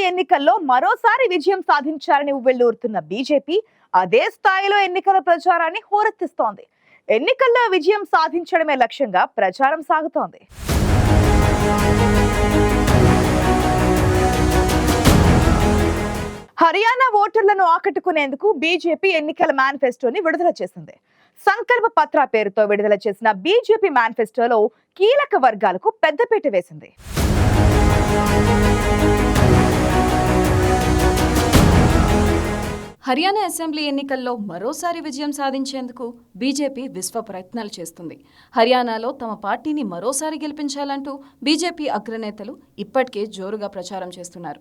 ఎన్నికల్లో మరోసారి విజయం సాధించాలని ఉవ్వెళ్ళూరుతున్న బీజేపీ అదే స్థాయిలో ఎన్నికల ప్రచారాన్ని హోరెత్తిస్తోంది. ఎన్నికల్లో విజయం సాధించడమే లక్ష్యంగా ప్రచారం సాగుతోంది. హర్యానా ఓటర్లను ఆకట్టుకునేందుకు బీజేపీ ఎన్నికల మేనిఫెస్టోని విడుదల చేసింది. సంకల్ప పత్ర పేరుతో విడుదల చేసిన బీజేపీ మేనిఫెస్టోలో కీలక వర్గాలకు పెద్దపీట వేసింది. హర్యానా అసెంబ్లీ ఎన్నికల్లో మరోసారి విజయం సాధించేందుకు బీజేపీ విశ్వ ప్రయత్నాలు చేస్తుంది. హర్యానాలో తమ పార్టీని మరోసారి గెలిపించాలంటూ బీజేపీ అగ్రనేతలు ఇప్పటికే జోరుగా ప్రచారం చేస్తున్నారు.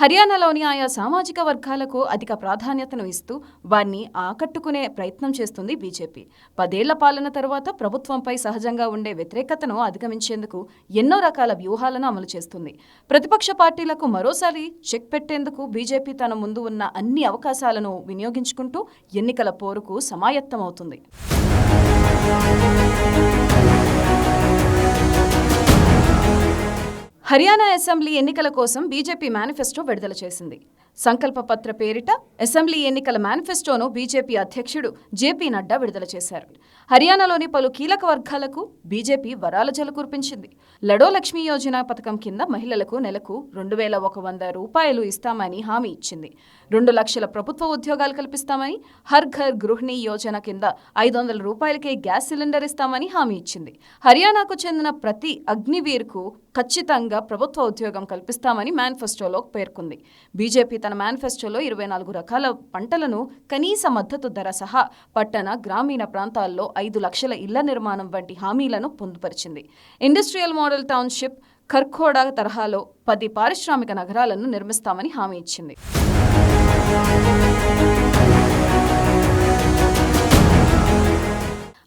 హర్యానాలోని ఆయా సామాజిక వర్గాలకు అధిక ప్రాధాన్యతను ఇస్తూ వారిని ఆకట్టుకునే ప్రయత్నం చేస్తుంది బీజేపీ. పదేళ్ళ పాలన తర్వాత ప్రభుత్వంపై సహజంగా ఉండే వ్యతిరేకతను అధిగమించేందుకు ఎన్నో రకాల వ్యూహాలను అమలు చేస్తుంది. ప్రతిపక్ష పార్టీలకు మరోసారి చెక్ పెట్టేందుకు బీజేపీ తన ముందు ఉన్న అన్ని అవకాశాలను వినియోగించుకుంటూ ఎన్నికల పోరుకు సమాయత్తమవుతుంది. హర్యానా అసెంబ్లీ ఎన్నికల కోసం బీజేపీ మేనిఫెస్టో విడుదల చేసింది. సంకల్ప పత్ర పేరిట అసెంబ్లీ ఎన్నికల మేనిఫెస్టోను బీజేపీ అధ్యక్షుడు జేపీ నడ్డా విడుదల చేశారు. హర్యానాలోని పలు కీలక వర్గాలకు బీజేపీ వరాల జల కురిపించింది. లడో లక్ష్మీ యోజన పథకం కింద మహిళలకు నెలకు రెండు వేల ఒక వంద రూపాయలు ఇస్తామని హామీ ఇచ్చింది. రెండు లక్షల ప్రభుత్వ ఉద్యోగాలు కల్పిస్తామని హర్ ఘర్ గృహిణి యోజన కింద ఐదు వందల రూపాయలకే గ్యాస్ సిలిండర్ ఇస్తామని హామీ ఇచ్చింది. హర్యానాకు చెందిన ప్రతి అగ్నివీర్కు ఖచ్చితంగా ప్రభుత్వ ఉద్యోగం కల్పిస్తామని మేనిఫెస్టోలో పేర్కొంది. బీజేపీ తన మేనిఫెస్టోలో ఇరవై నాలుగు రకాల పంటలను కనీస మద్దతు ధర సహా పట్టణ గ్రామీణ ప్రాంతాల్లో ఐదు లక్షల ఇళ్ళ నిర్మాణం వంటి హామీలను పొందుపరిచింది. ఇండస్ట్రియల్ మోడల్ టౌన్షిప్ ఖర్ఖోడా తరహాలో పది పారిశ్రామిక నగరాలను నిర్మిస్తామని హామీ ఇచ్చింది.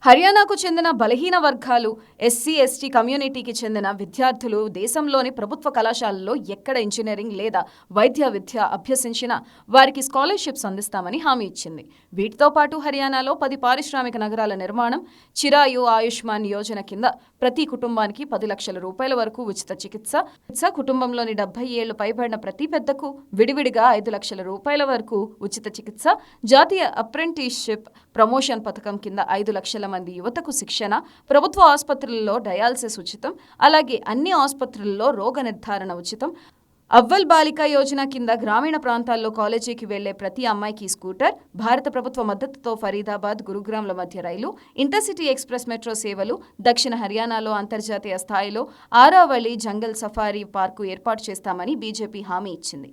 హర్యానాకు చెందిన బలహీన వర్గాలు ఎస్సీ ఎస్టీ కమ్యూనిటీకి చెందిన విద్యార్థులు దేశంలోని ప్రభుత్వ కళాశాలల్లో ఎక్కడ ఇంజనీరింగ్ లేదా వైద్య విద్య అభ్యసించినా వారికి స్కాలర్షిప్స్ అందిస్తామని హామీ ఇచ్చింది. వీటితో పాటు హర్యానాలో పది పారిశ్రామిక నగరాల నిర్మాణం చిరాయు ఆయుష్మాన్ యోజన కింద ప్రతి కుటుంబానికి పది లక్షల రూపాయల వరకు ఉచిత చికిత్స చికిత్స కుటుంబంలోని డెబ్బై ఏళ్ళు పైబడిన ప్రతి పెద్దకు విడివిడిగా ఐదు లక్షల రూపాయల వరకు ఉచిత చికిత్స జాతీయ అప్రెంటిస్షిప్ ప్రమోషన్ పథకం కింద ఐదు లక్షల మంది యువతకు శిక్షణ ప్రభుత్వ ఆసుపత్రుల్లో డయాలసిస్ ఉచితం అలాగే అన్ని ఆసుపత్రుల్లో రోగ నిర్ధారణ ఉచితం అవ్వల్ బాలికా యోజన కింద గ్రామీణ ప్రాంతాల్లో కాలేజీకి వెళ్ళే ప్రతి అమ్మాయికి స్కూటర్ భారత ప్రభుత్వ మద్దతుతో ఫరీదాబాద్ గురుగ్రామ్ల మధ్య రైలు ఇంటర్సిటీ ఎక్స్ప్రెస్ మెట్రో సేవలు దక్షిణ హర్యానాలో అంతర్జాతీయ స్థాయిలో ఆరావళి జంగల్ సఫారీ పార్కు ఏర్పాటు చేస్తామని బీజేపీ హామీ ఇచ్చింది.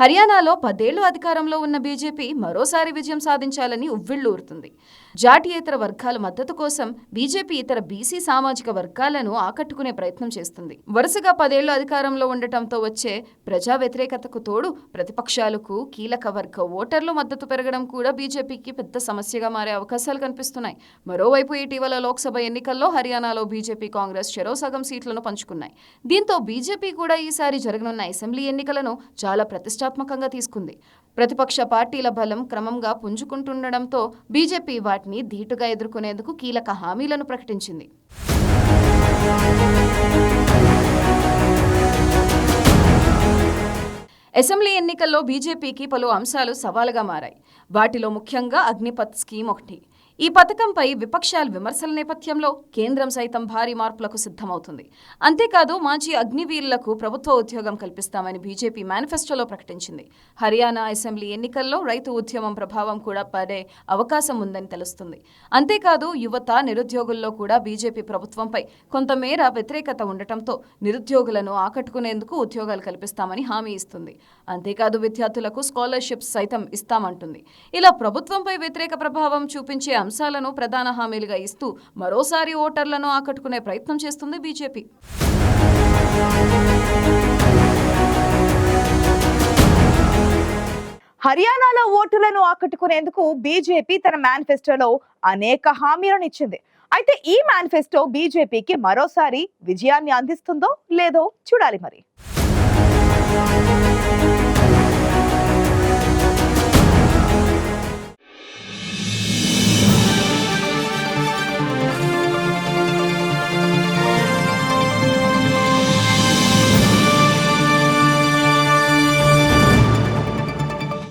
హర్యానాలో పదేళ్ళు అధికారంలో ఉన్న బీజేపీ మరోసారి విజయం సాధించాలని ఉవ్విళ్ళూరుతుంది జాతీయేతర వర్గాల మద్దతు కోసం బీజేపీ ఇతర బీసీ సామాజిక వర్గాలను ఆకట్టుకునే ప్రయత్నం చేస్తుంది. వరుసగా పదేళ్ళు అధికారంలో ఉండటంతో వచ్చే ప్రజా వ్యతిరేకతకు తోడు ప్రతిపక్షాలకు కీలక వర్గ ఓటర్లు మద్దతు పెరగడం కూడా బీజేపీకి పెద్ద సమస్యగా మారే అవకాశాలు కనిపిస్తున్నాయి. మరోవైపు ఇటీవల లోక్సభ ఎన్నికల్లో హర్యానాలో బీజేపీ కాంగ్రెస్ చెరో సగం సీట్లను పంచుకున్నాయి. దీంతో బీజేపీ కూడా ఈసారి జరగనున్న అసెంబ్లీ ఎన్నికలను చాలా ప్రతిష్టాత్మకంగా తీసుకుంది. ప్రతిపక్ష పార్టీల బలం క్రమంగా పుంజుకుంటుండడంతో బీజేపీ వాటిని ధీటుగా ఎదుర్కొనేందుకు కీలక హామీలను ప్రకటించింది. అసెంబ్లీ ఎన్నికల్లో బీజేపీకి పలు అంశాలు సవాలుగా మారాయి. వాటిలో ముఖ్యంగా అగ్నిపథ్ స్కీమ్ ఒకటి. ఈ పథకంపై విపక్షాల విమర్శల నేపథ్యంలో కేంద్రం సైతం భారీ మార్పులకు సిద్ధమవుతుంది. అంతేకాదు మాజీ అగ్నివీరులకు ప్రభుత్వ ఉద్యోగం కల్పిస్తామని బీజేపీ మేనిఫెస్టోలో ప్రకటించింది. హర్యానా అసెంబ్లీ ఎన్నికల్లో రైతు ఉద్యమం ప్రభావం కూడా పడే అవకాశం ఉందని తెలుస్తుంది. అంతేకాదు యువత నిరుద్యోగుల్లో కూడా బీజేపీ ప్రభుత్వంపై కొంతమేర వ్యతిరేకత ఉండటంతో నిరుద్యోగులను ఆకట్టుకునేందుకు ఉద్యోగాలు కల్పిస్తామని హామీ ఇస్తుంది. అంతేకాదు విద్యార్థులకు స్కాలర్షిప్స్ సైతం ఇస్తామంటుంది. ఇలా ప్రభుత్వంపై వ్యతిరేక ప్రభావం చూపించే అంశాలను ప్రధాన హామీలుగా ఇస్తూ మరోసారి ఓటర్లను ఆకట్టుకునే ప్రయత్నం చేస్తుంది బీజేపీ. హర్యానాలో ఓటర్లను ఆకట్టుకునేందుకు బీజేపీ తన మేనిఫెస్టోలో అనేక హామీలను ఇచ్చింది. అయితే ఈ మేనిఫెస్టో బీజేపీకి మరోసారి విజయాన్ని అందిస్తుందో లేదో చూడాలి మరి.